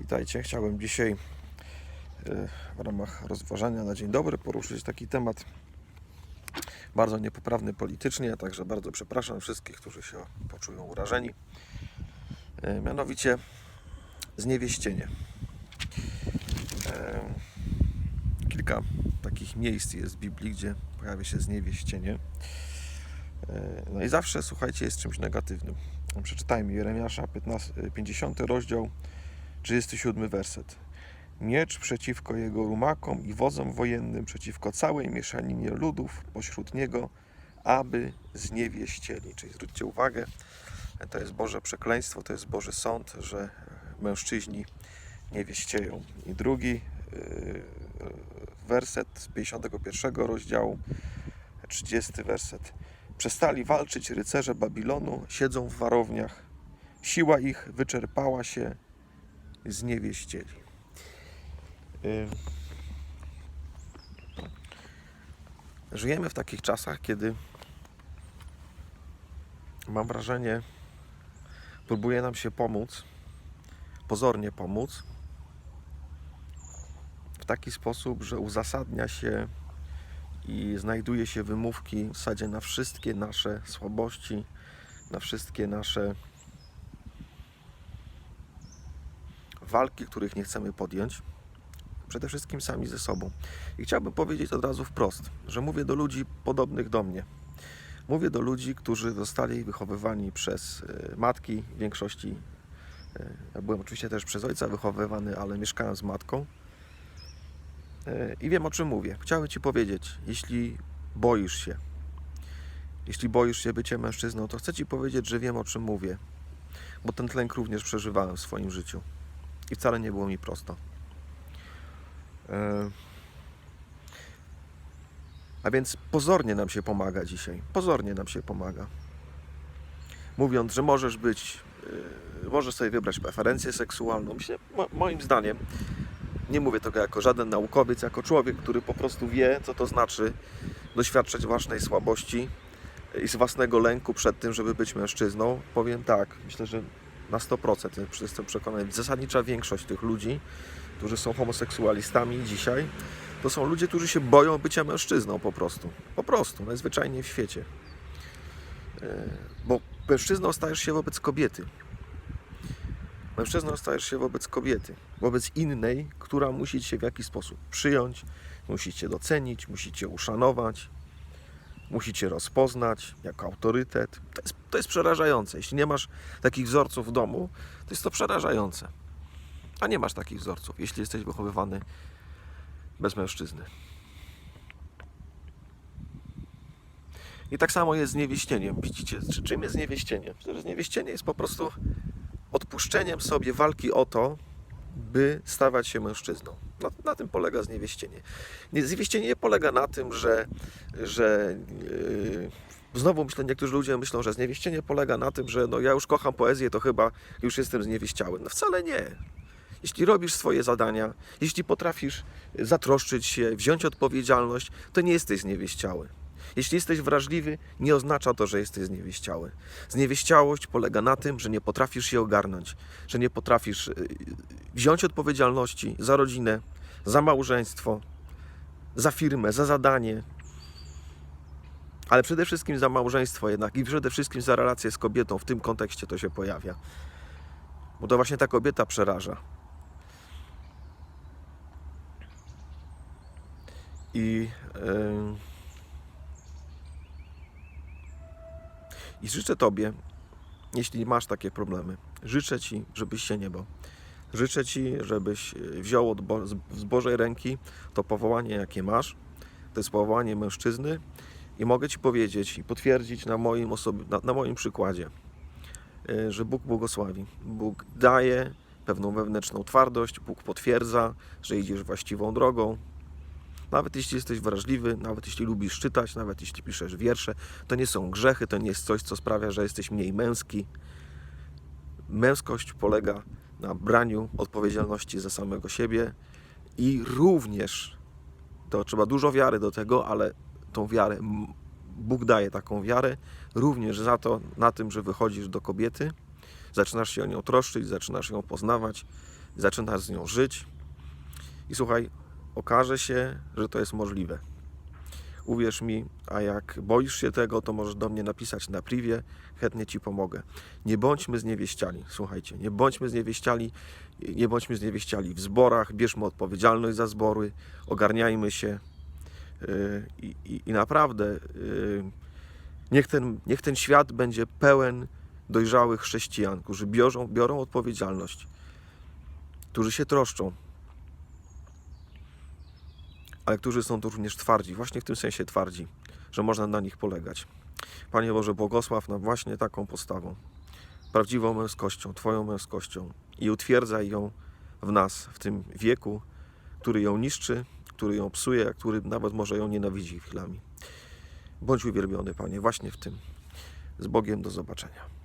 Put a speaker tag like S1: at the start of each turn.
S1: Witajcie. Chciałbym dzisiaj e, w ramach rozważania na dzień dobry poruszyć taki temat bardzo niepoprawny politycznie, a także bardzo przepraszam wszystkich, którzy się poczują urażeni. E, Mianowicie zniewieścienie. E, Kilka takich miejsc jest w Biblii, gdzie pojawia się zniewieścienie. No i zawsze, słuchajcie, jest czymś negatywnym. Przeczytajmy Jeremiasza 15, 50 rozdział, 37 werset. Miecz przeciwko jego rumakom i wozom wojennym, przeciwko całej mieszaninie ludów pośród niego, aby zniewieścieli. Czyli zwróćcie uwagę, to jest Boże przekleństwo, to jest Boży sąd, że mężczyźni niewieścieją. I drugi yy, werset z 51 rozdziału, 30 werset. Przestali walczyć rycerze Babilonu, siedzą w warowniach. Siła ich wyczerpała się, zniewieścieli. Y, Żyjemy w takich czasach, kiedy mam wrażenie, próbuje nam się pomóc, pozornie pomóc, w taki sposób, że uzasadnia się i znajduje się wymówki w zasadzie na wszystkie nasze słabości, na wszystkie nasze walki, których nie chcemy podjąć, przede wszystkim sami ze sobą. I chciałbym powiedzieć od razu wprost, że mówię do ludzi podobnych do mnie. Mówię do ludzi, którzy zostali wychowywani przez e, matki, w większości. e, Ja byłem oczywiście też przez ojca wychowywany, ale mieszkałem z matką. E, I wiem o czym mówię. Chciałem Ci powiedzieć, jeśli boisz się, jeśli boisz się bycia mężczyzną, to chcę Ci powiedzieć, że wiem o czym mówię, bo ten tlęk również przeżywałem w swoim życiu i wcale nie było mi prosto. E, A więc pozornie nam się pomaga dzisiaj. Pozornie nam się pomaga. Mówiąc, że możesz być, e, możesz sobie wybrać preferencję seksualną. Myślę, mo- moim zdaniem, nie mówię tego jako żaden naukowiec, jako człowiek, który po prostu wie, co to znaczy doświadczać własnej słabości i z własnego lęku przed tym, żeby być mężczyzną. Powiem tak, myślę, że na 100% jestem przekonany, zasadnicza większość tych ludzi, którzy są homoseksualistami dzisiaj, to są ludzie, którzy się boją bycia mężczyzną po prostu. Po prostu, najzwyczajniej w świecie. E, Bo mężczyzną stajesz się wobec kobiety. Mężczyzną stajesz się wobec kobiety, wobec innej, która musi cię w jakiś sposób przyjąć, musi cię docenić, musi cię uszanować, musi cię rozpoznać jako autorytet. To jest, to jest przerażające. Jeśli nie masz takich wzorców w domu, to jest to przerażające. A nie masz takich wzorców, jeśli jesteś wychowywany bez mężczyzny. I tak samo jest z niewieścieniem. Widzicie, czy czym jest niewieścienie? Przecież niewieścienie jest po prostu odpuszczeniem sobie walki o to, by stawać się mężczyzną. Na, na tym polega zniewieścienie. Nie- Zniewieścienie nie polega na tym, że, że yy, znowu myślę, niektórzy ludzie myślą, że zniewieścienie polega na tym, że no ja już kocham poezję, to chyba już jestem zniewieściały. No wcale nie. Jeśli robisz swoje zadania, jeśli potrafisz zatroszczyć się, wziąć odpowiedzialność, to nie jesteś zniewieściały. Jeśli jesteś wrażliwy, nie oznacza to, że jesteś zniewieściały. Zniewieściałość polega na tym, że nie potrafisz się ogarnąć, że nie potrafisz y, wziąć odpowiedzialności za rodzinę, za małżeństwo, za firmę, za zadanie, ale przede wszystkim za małżeństwo jednak i przede wszystkim za relację z kobietą. W tym kontekście to się pojawia. Bo to właśnie ta kobieta przeraża. I, yy, I życzę Tobie, jeśli masz takie problemy, życzę Ci, żebyś się nie bał. Życzę Ci, żebyś e, wziął od Bo- z Bożej ręki to powołanie, jakie masz. To jest powołanie mężczyzny. I mogę Ci powiedzieć i potwierdzić na moim, na, na moim przykładzie, e, że Bóg błogosławi. Bóg daje pewną wewnętrzną twardość, Bóg potwierdza, że idziesz właściwą drogą. Nawet jeśli jesteś wrażliwy, nawet jeśli lubisz czytać, nawet jeśli piszesz wiersze, to nie są grzechy, to nie jest coś, co sprawia, że jesteś mniej męski. Męskość polega na braniu odpowiedzialności za samego siebie i również to trzeba dużo wiary do tego, ale tą wiarę Bóg daje taką wiarę również za to, na tym, że wychodzisz do kobiety, zaczynasz się o nią troszczyć, zaczynasz ją poznawać, zaczynasz z nią żyć i słuchaj, okaże się, że to jest możliwe. Uwierz mi, a jak boisz się tego, to możesz do mnie napisać na privie, chętnie Ci pomogę. Nie bądźmy zniewieściali, słuchajcie, nie bądźmy zniewieściali, nie bądźmy zniewieściali w zborach, bierzmy odpowiedzialność za zbory, ogarniajmy się yy, i, i, i naprawdę yy, niech ten, niech ten świat będzie pełen dojrzałych chrześcijan, którzy biorą, biorą odpowiedzialność, którzy się troszczą, ale którzy są również twardzi, właśnie w tym sensie twardzi, że można na nich polegać. Panie Boże, błogosław nam właśnie taką postawą, prawdziwą męskością, Twoją męskością i utwierdzaj ją w nas, w tym wieku, który ją niszczy, który ją psuje, a który nawet może ją nienawidzi chwilami. Bądź uwielbiony, Panie, właśnie w tym. Z Bogiem do zobaczenia.